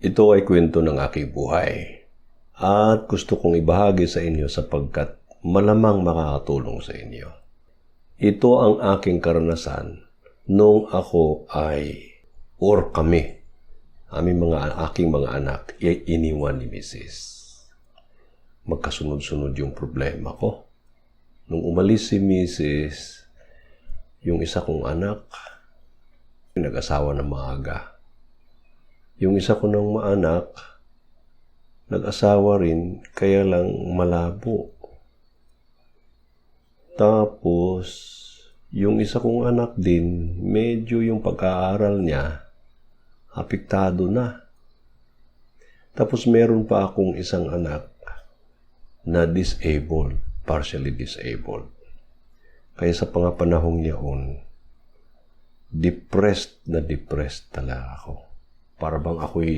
Ito ay kwento ng aking buhay at gusto kong ibahagi sa inyo sapagkat malamang makakatulong sa inyo. Ito ang aking karanasan nung ako ay or kami, aming mga aking mga anak, ay iniwan ni Mrs. Magkasunod-sunod yung problema ko. Nung umalis si Mrs., yung isa kong anak, nag-asawa ng maaga. Yung isa ko ng maanak, nag-asawa rin, kaya lang malabo. Tapos, yung isa kong anak din, medyo yung pag-aaral niya, apektado na. Tapos meron pa akong isang anak na disabled, partially disabled. Kaya sa pangapanahong yaon, depressed na depressed talaga ako. Para bang ako'y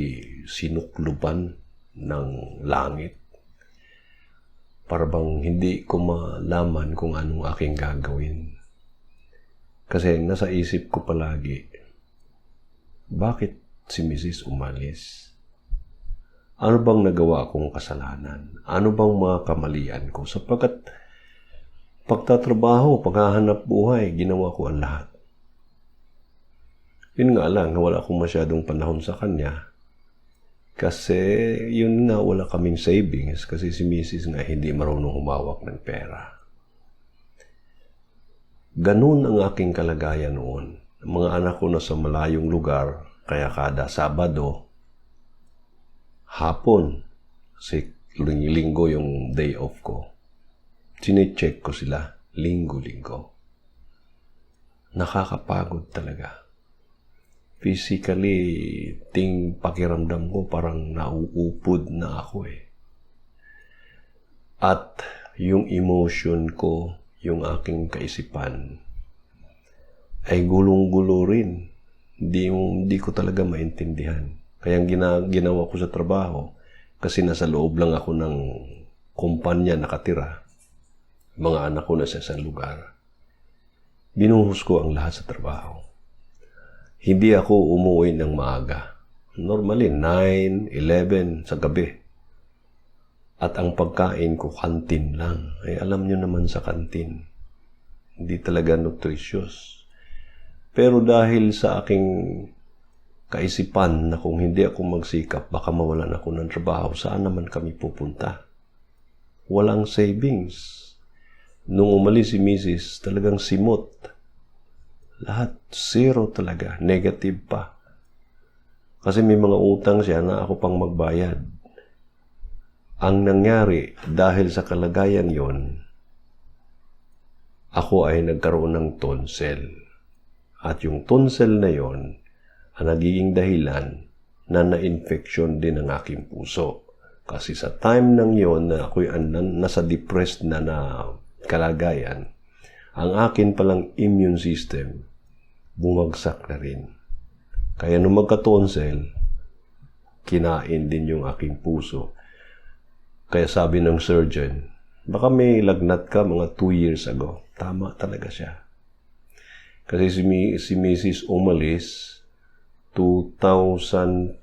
sinukluban ng langit. Para bang hindi ko malaman kung anong aking gagawin. Kasi nasa isip ko palagi, bakit si Mrs. umalis? Ano bang nagawa kong kasalanan? Ano bang mga kamalian ko? Sapagkat pagtatrabaho, paghahanap buhay, ginawa ko ang lahat. Yun nga lang, wala akong masyadong panahon sa kanya. Kasi yun nga, wala kaming savings. Kasi si Mrs. nga hindi marunong humawak ng pera. Ganun ang aking kalagayan noon. Ang mga anak ko nasa malayong lugar, kaya kada Sabado, hapon, kasi linggo yung day off ko, sinecheck ko sila linggo-linggo. Nakakapagod talaga. Physically, ting pakiramdam ko parang nauupod na ako eh. At yung emotion ko, yung aking kaisipan, ay gulong-gulo rin. Hindi, hindi ko talaga maintindihan. Kaya ang gina, ginawa ko sa trabaho, kasi nasa loob lang ako ng kumpanya nakatira, mga anak ko na sa isang lugar, binuhos ko ang lahat sa trabaho. Hindi ako umuwi ng maaga. Normally, 9, 11 sa gabi. At ang pagkain ko, kantin lang. Ay, alam nyo naman sa kantin, hindi talaga nutritious. Pero dahil sa aking kaisipan na kung hindi ako magsikap, baka mawalan ako ng trabaho, saan naman kami pupunta? Walang savings. Nung umalis si Mrs., talagang simot. Lahat zero talaga, negative pa. Kasi may mga utang siya na ako pang magbayad. Ang nangyari dahil sa kalagayan yon, ako ay nagkaroon ng tonsil. At yung tonsil na yon, ang nagiging dahilan na na-infection din ang aking puso. Kasi sa time nang yon na ako'y nasa depressed na na kalagayan, ang akin palang immune system bumagsak na rin. Kaya nung magka-tonsil, kinain din yung aking puso. Kaya sabi ng surgeon, baka may lagnat ka mga 2 years ago. Tama talaga siya. Kasi si, si Mrs. umalis 2002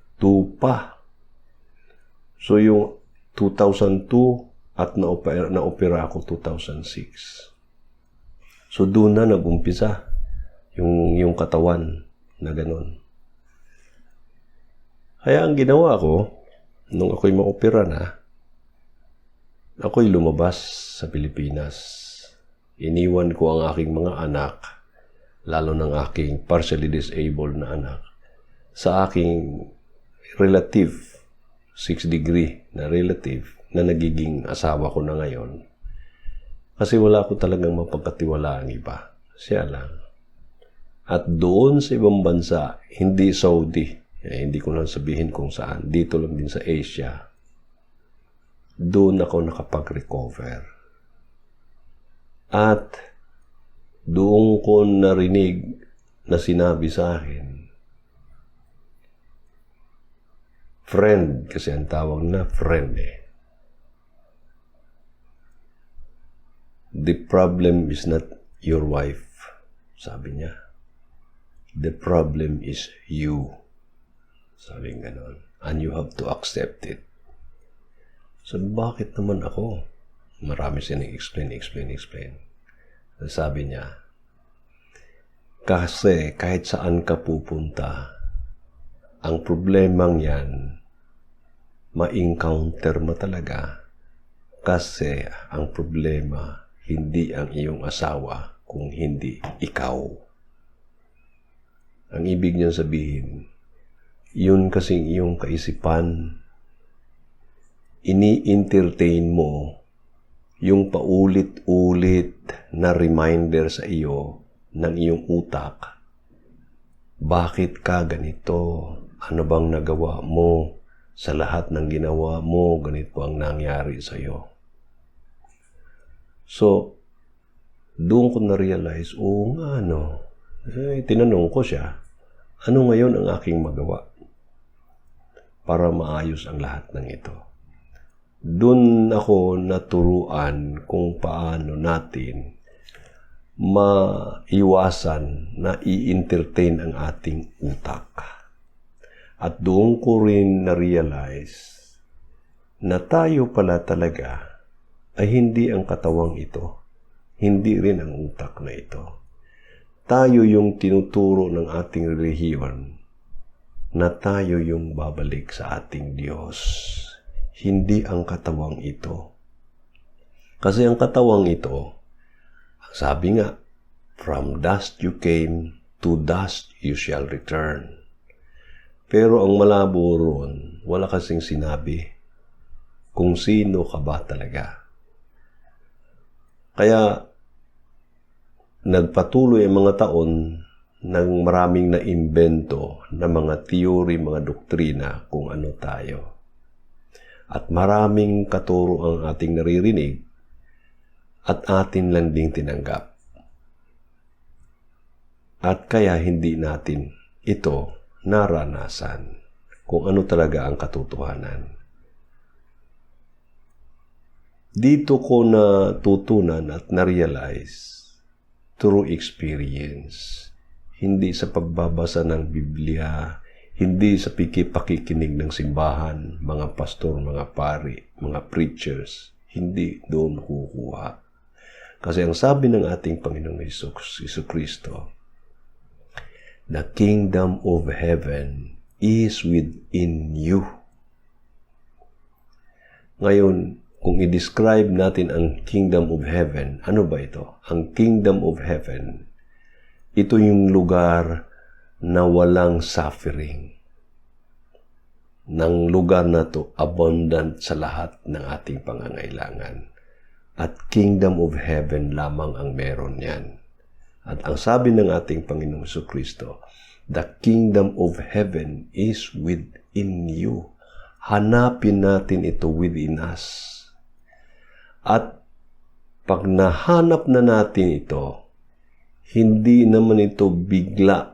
pa. So yung 2002 at na-opera, na-opera ako 2006. So doon na nag-umpisa yung, yung katawan na ganun. Kaya ang ginawa ko, nung ako'y maopera na, ako'y lumabas sa Pilipinas. Iniwan ko ang aking mga anak, lalo ng aking partially disabled na anak, sa aking relative, 6 degree na relative, na nagiging asawa ko na ngayon. Kasi wala ko talagang mapagkatiwala ang iba. Siya lang. At doon sa ibang bansa, hindi Saudi, eh, hindi ko lang sabihin kung saan, dito lang din sa Asia, doon ako nakapag-recover. At doon ko narinig na sinabi sa akin, friend, kasi ang tawag na friend eh. The problem is not your wife, sabi niya. The problem is you. Sabi ganon. and you have to accept it. Sabi, bakit naman ako? Marami siya explain, explain, explain. Sabi niya, kasi kahit saan ka pupunta, ang problemang yan, ma-encounter mo talaga. Kasi ang problema, hindi ang iyong asawa, kung hindi ikaw. Ang ibig niyan sabihin, yun kasing iyong kaisipan, ini-entertain mo yung paulit-ulit na reminder sa iyo ng iyong utak. Bakit ka ganito? Ano bang nagawa mo? Sa lahat ng ginawa mo, ganito ang nangyari sa iyo. So, doon ko na-realize, oo nga, no. Eh, tinanong ko siya, ano ngayon ang aking magawa para maayos ang lahat ng ito? Doon ako naturuan kung paano natin maiwasan na i-entertain ang ating utak. At doon ko rin na-realize na tayo pala talaga ay hindi ang katawang ito, hindi rin ang utak na ito. Tayo yung tinuturo ng ating relihiyon na tayo yung babalik sa ating Diyos, hindi ang katawang ito. Kasi ang katawang ito, sabi nga, from dust you came, to dust you shall return. Pero ang malabo ron, wala kasing sinabi kung sino ka ba talaga. Kaya, nagpatuloy ang mga taon ng maraming naimbento na mga theory, mga doktrina kung ano tayo. At maraming katuro ang ating naririnig at atin lang ding tinanggap. At kaya hindi natin ito naranasan kung ano talaga ang katotohanan. Dito ko natutunan at na-realize through experience. Hindi sa pagbabasa ng Biblia, hindi sa pikipakikinig ng simbahan, mga pastor, mga pari, mga preachers. Hindi doon kukuha. Kasi ang sabi ng ating Panginoong Isu Kristo, The kingdom of heaven is within you. Ngayon, kung i-describe natin ang kingdom of heaven, ano ba ito? Ang kingdom of heaven, ito yung lugar na walang suffering. Nang lugar na to abundant sa lahat ng ating pangangailangan. At kingdom of heaven lamang ang meron yan. At ang sabi ng ating Panginoong Kristo, the kingdom of heaven is within you. Hanapin natin ito within us. At pag nahanap na natin ito, hindi naman ito bigla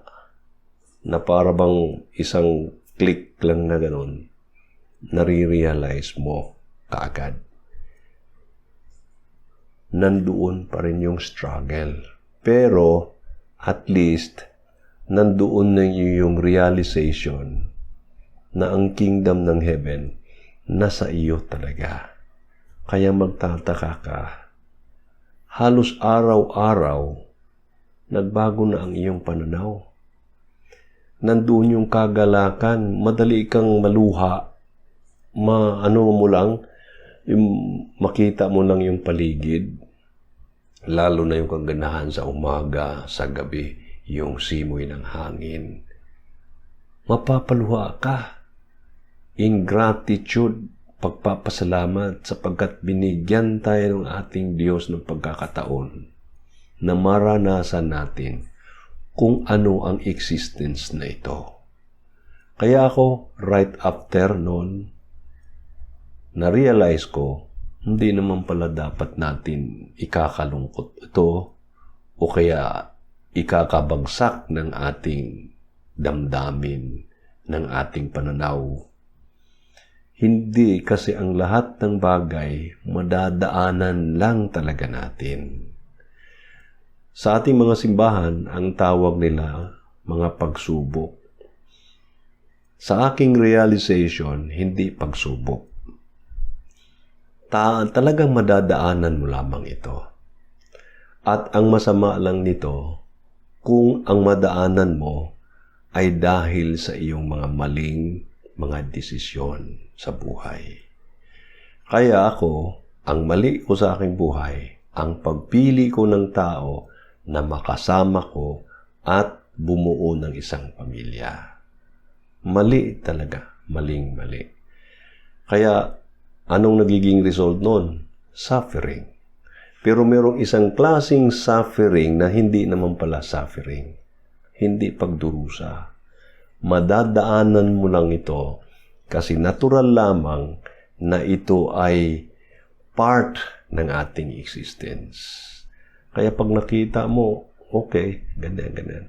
na para bang isang click lang na ganun, nare-realize mo kaagad. Nandoon pa rin yung struggle. Pero, at least, nandoon na yung realization na ang kingdom ng heaven nasa iyo talaga. Kaya magtataka ka, halos araw-araw, nagbago na ang iyong pananaw. Nandoon yung kagalakan, madali kang maluha, ma ano mo lang, yung makita mo lang yung paligid, lalo na yung kaganahan sa umaga, sa gabi, yung simoy ng hangin. Mapapaluha ka. Ingratitude, pagpapasalamat sapagkat binigyan tayo ng ating Diyos ng pagkakataon na maranasan natin kung ano ang existence na ito. Kaya ako, right after noon, na-realize ko, hindi naman pala dapat natin ikakalungkot ito o kaya ikakabagsak ng ating damdamin, ng ating pananaw. Hindi kasi ang lahat ng bagay madadaanan lang talaga natin. Sa ating mga simbahan, ang tawag nila mga pagsubok. Sa aking realization, hindi pagsubok. Ta talagang madadaanan mo lamang ito. At ang masama lang nito, kung ang madaanan mo ay dahil sa iyong mga maling mga desisyon sa buhay. Kaya ako, ang mali ko sa aking buhay, ang pagpili ko ng tao na makasama ko at bumuo ng isang pamilya. Mali talaga, maling mali. Kaya anong nagiging result nun? Suffering. Pero merong isang klasing suffering na hindi naman pala suffering. Hindi pagdurusa. Madadaanan mo lang ito kasi natural lamang na ito ay part ng ating existence. Kaya pag nakita mo, okay, ganyan, ganyan.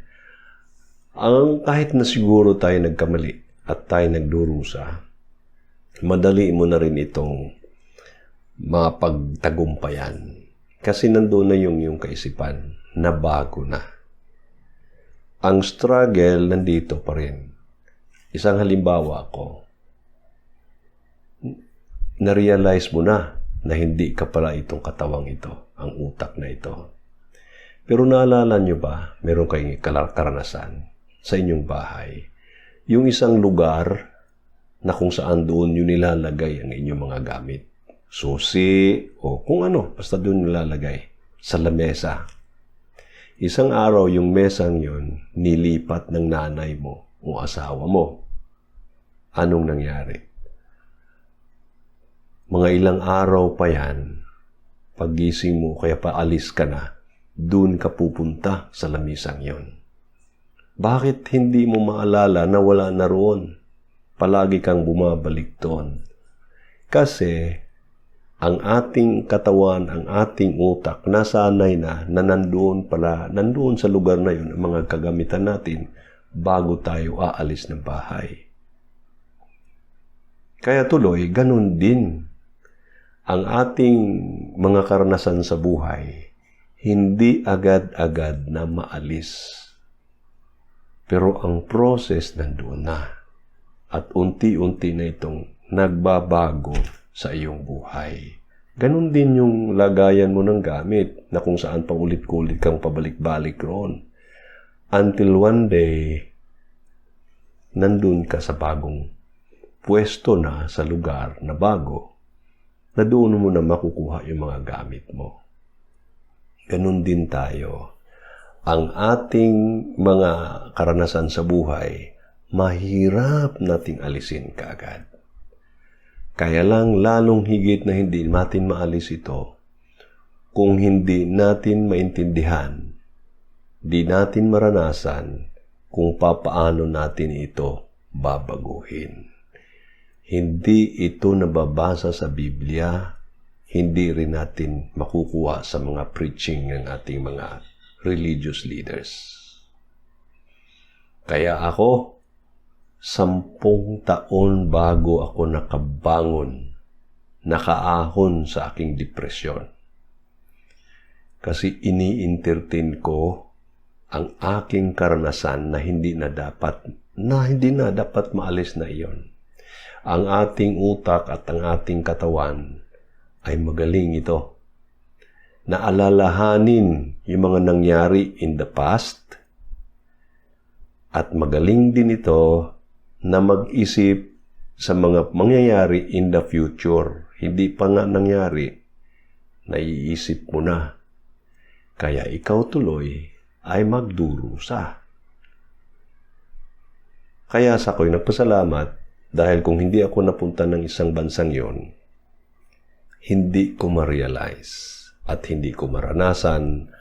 Ang kahit na siguro tayo nagkamali at tayo nagdurusa, madali mo na rin itong mapagtagumpayan. Kasi nandoon na yung yung kaisipan na bago na. Ang struggle nandito pa rin. Isang halimbawa ko, na-realize mo na na hindi ka pala itong katawang ito, ang utak na ito. Pero naalala nyo ba, meron kayong karanasan sa inyong bahay, yung isang lugar na kung saan doon nyo nilalagay ang inyong mga gamit. Susi o kung ano, basta doon nilalagay. Sa lamesa. Isang araw yung mesang yon nilipat ng nanay mo o asawa mo. Anong nangyari? mga ilang araw pa yan, pagising mo, kaya paalis ka na, doon ka pupunta sa lamisang yon. Bakit hindi mo maalala na wala na roon? Palagi kang bumabalik doon. Kasi ang ating katawan, ang ating utak, nasanay na na nandoon pala, nandoon sa lugar na yun, ang mga kagamitan natin bago tayo aalis ng bahay. Kaya tuloy, ganun din ang ating mga karanasan sa buhay, hindi agad-agad na maalis. Pero ang process nandoon na. At unti-unti na itong nagbabago sa iyong buhay. Ganon din yung lagayan mo ng gamit na kung saan paulit-ulit kang pabalik-balik roon. Until one day, nandun ka sa bagong pwesto na sa lugar na bago na doon mo na makukuha yung mga gamit mo. Ganun din tayo. Ang ating mga karanasan sa buhay, mahirap nating alisin kaagad. Kaya lang lalong higit na hindi natin maalis ito kung hindi natin maintindihan, di natin maranasan kung papaano natin ito babaguhin. Hindi ito nababasa sa Biblia, hindi rin natin makukuha sa mga preaching ng ating mga religious leaders. Kaya ako, sampung taon bago ako nakabangon, nakaahon sa aking depresyon. Kasi ini-entertain ko ang aking karanasan na hindi na dapat na hindi na dapat maalis na iyon ang ating utak at ang ating katawan ay magaling ito. Naalalahanin yung mga nangyari in the past at magaling din ito na mag-isip sa mga mangyayari in the future. Hindi pa nga nangyari, naiisip mo na. Kaya ikaw tuloy ay magdurusa. Kaya sa ako'y nagpasalamat dahil kung hindi ako napunta ng isang bansang yon, hindi ko ma-realize at hindi ko maranasan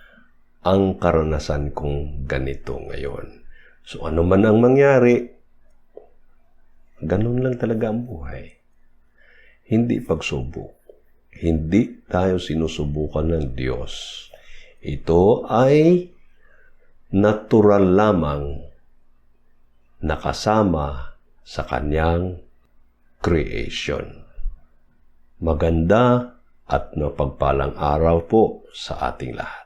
ang karanasan kong ganito ngayon. So ano man ang mangyari, ganun lang talaga ang buhay. Hindi pagsubok. Hindi tayo sinusubukan ng Diyos. Ito ay natural lamang nakasama sa kanyang creation. Maganda at napagpalang araw po sa ating lahat.